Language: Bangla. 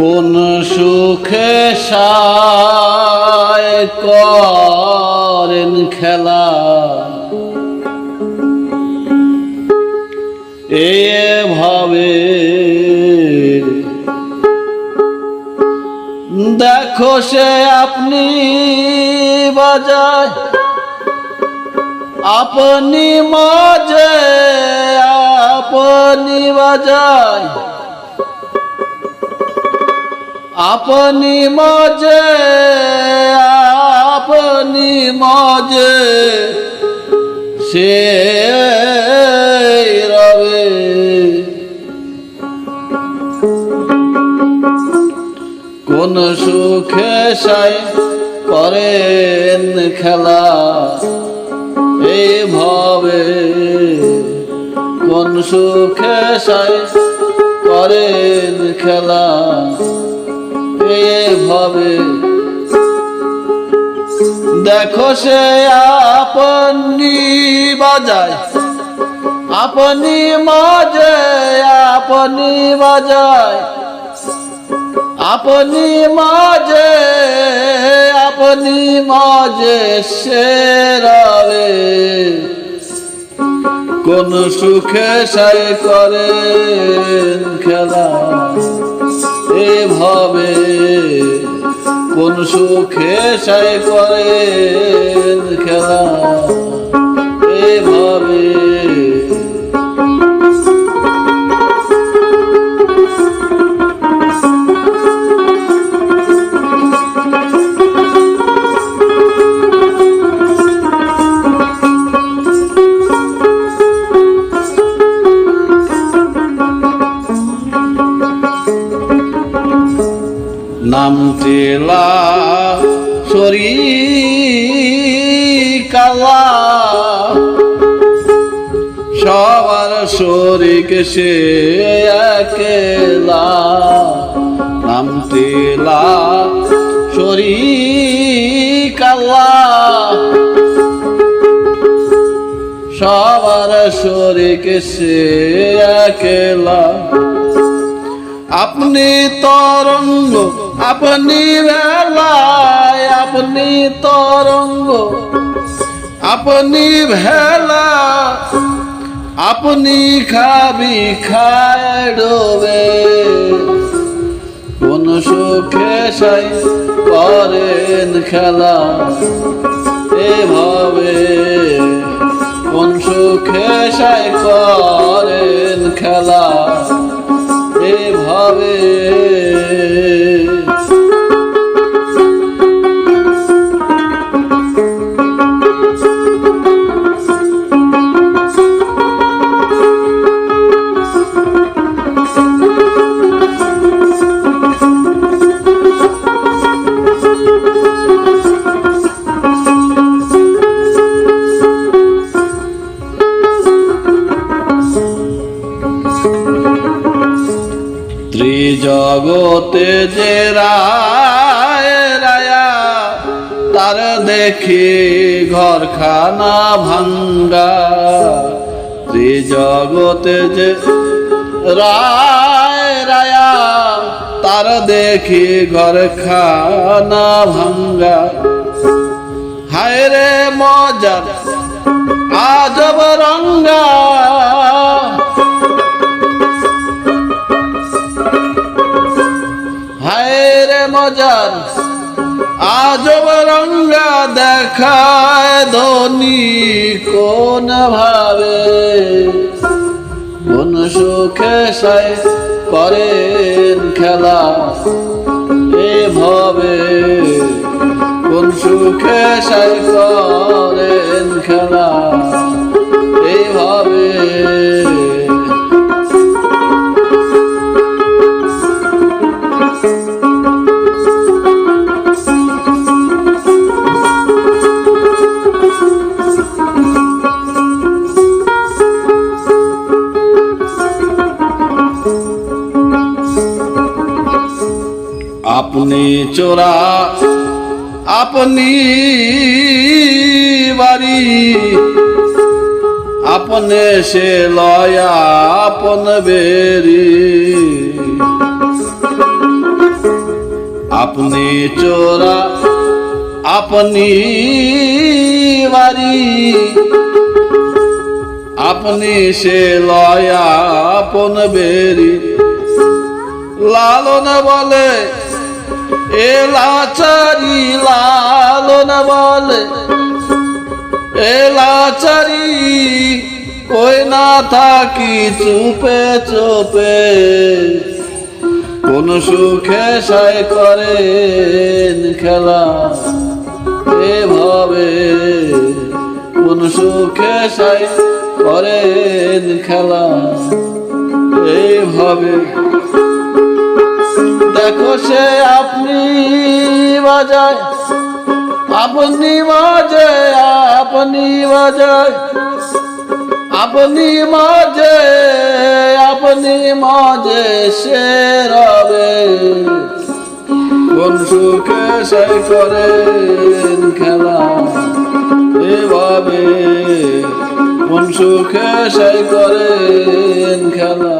কোন সুখে করেন খেলা? এভাবে দেখো সে আপনি বাজায় আপনি মাঝে আপনি বাজায়। আপনি মাঝে আপনি মাঝে সে রবে। কোন সুখে সাই করেন খেলা, এই ভাবে। কোন সুখে সাই করেন খেলা এভাবে দেখো সে আপনি বাজায়, আপনি মাঝে, আপনি বাজায়। আপনি মাঝে আপনি মাঝে সে রবে। কোন সুখে সাই করেন খেলা এভাবে কোন সুখে সাই করে খেলা। চেলা সরি কালা সবার শরিক সে একেলা। নাম চেলা সরি কালা সবার শরিক সে একেলা। আপনি তরঙ্গ আপনি ভেলায়, আপনি তরঙ্গ। আপনি ভেলা, আপনি খাবি, খায় ডোবে। কোন সুখে সাই করেন খেলা, এভাবে ত্রিজগতে যে রায় রায়া, তার দেখি ঘরখানা ভাঙ্গা। ত্রিজগতে যে রায় রায়া, তার দেখি ঘরখানা ভাঙ্গা। হায় রে মজার আজব রঙ্গা রে মজার। আজব রঙ্গা দেখায় ধনী কোন ভাবে। কোন সুখে করেন খেলা এভাবে। কোন সুখে সাই করেন খেলা এইভাবে আপনি চোরা, আপনি বাড়ি। আপনে সে লয়া, আপন বেরি। আপনি চোরা, আপনি বাড়ি। আপনি সে লয়া, আপন বেরি। লালন বলে এ লাচারি লালন বলে এ লাচারি কই না থাকি চুপে চুপে। কোন সুখে সাই করেন খেলা এভাবে। কোন সুখে সাই করেন খেলা এইভাবে সে আপনি বাজায়, আপনি বাজে আপনি বাজায়। আপনি মাঝে আপনি মাঝে সে রবে। কোন সুখে সে করেন খেলা, এভাবে কোন সুখে সে করেন খেলা।